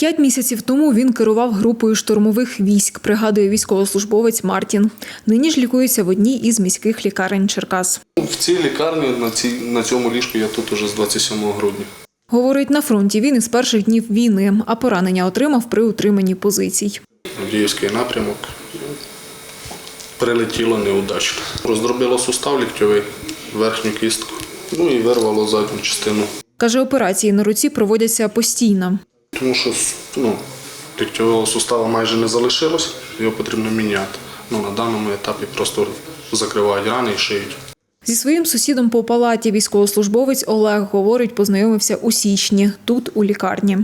П'ять місяців тому він керував групою штурмових військ, пригадує військовослужбовець Мартін. Нині ж лікується в одній із міських лікарень Черкас. В цій лікарні на, цій, на цьому ліжку я тут уже з 27 грудня. Говорить, на фронті він із перших днів війни, а поранення отримав при утриманні позицій. Авдіївський напрямок. Прилетіло неудачно. Роздробило сустав ліктьовий, верхню кістку, ну і вирвало задню частину. Каже, операції на руці проводяться постійно. Тому що ну, ліктьового сустава майже не залишилось, його потрібно міняти. Ну, на даному етапі просто закривають рани і шиють. Зі своїм сусідом по палаті військовослужбовець Олег говорить, познайомився у січні, тут у лікарні.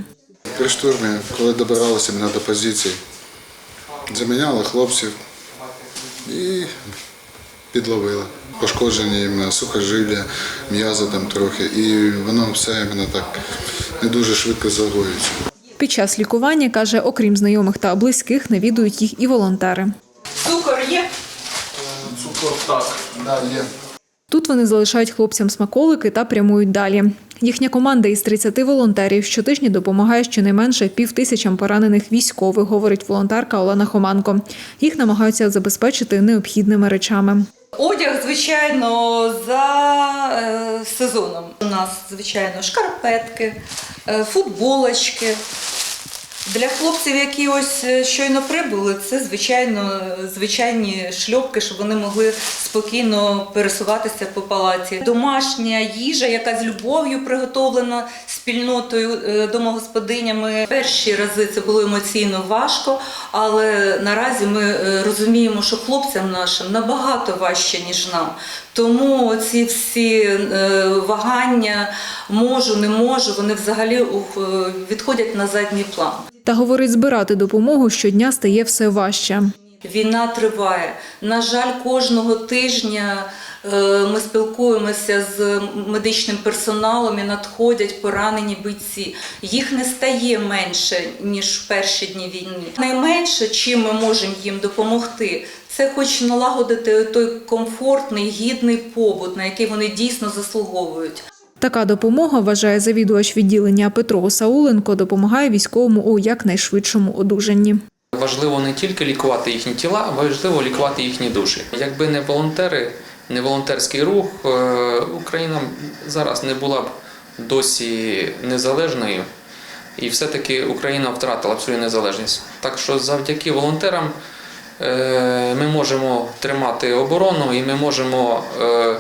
При штурмі, коли добиралися мене до позиції, заміняли хлопців і підловили. Пошкоджені сухожилля, м'язи там трохи, і воно все іменно так не дуже швидко загоюється. Під час лікування каже, окрім знайомих та близьких, навідують їх і волонтери. Цукор є? Цукор так. Да, є. Тут вони залишають хлопцям смаколики та прямують далі. Їхня команда із 30 волонтерів щотижня допомагає щонайменше півтисячам поранених військових, говорить волонтерка Олена Хоманко. Їх намагаються забезпечити необхідними речами. Одяг, звичайно, за е, сезоном. У нас, звичайно, шкарпетки, футболочки. Для хлопців, які ось е, щойно прибули, це звичайно звичайні шльопки, щоб вони могли спокійно пересуватися по палаці. Домашня їжа, яка з любов'ю приготовлена спільнотою е, домогосподинями. Перші рази це було емоційно важко, але наразі ми е, розуміємо, що хлопцям нашим набагато важче ніж нам. Тому ці всі вагання можу, не можу, вони взагалі відходять на задній план. Та говорить, збирати допомогу щодня стає все важче. Війна триває. На жаль, кожного тижня е, ми спілкуємося з медичним персоналом і надходять поранені бійці. Їх не стає менше ніж в перші дні війни. Найменше, чим ми можемо їм допомогти, це хоч налагодити той комфортний, гідний побут, на який вони дійсно заслуговують. Така допомога, вважає завідувач відділення Петро Сауленко, допомагає військовому у якнайшвидшому одужанні. Важливо не тільки лікувати їхні тіла, важливо лікувати їхні душі. Якби не волонтери, не волонтерський рух, е, Україна зараз не була б досі незалежною, і все-таки Україна втратила свою незалежність. Так що завдяки волонтерам е, ми можемо тримати оборону і ми можемо е,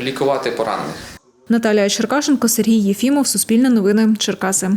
лікувати поранених. Наталія Черкашенко, Сергій Єфімов, Суспільне новини, Черкаси.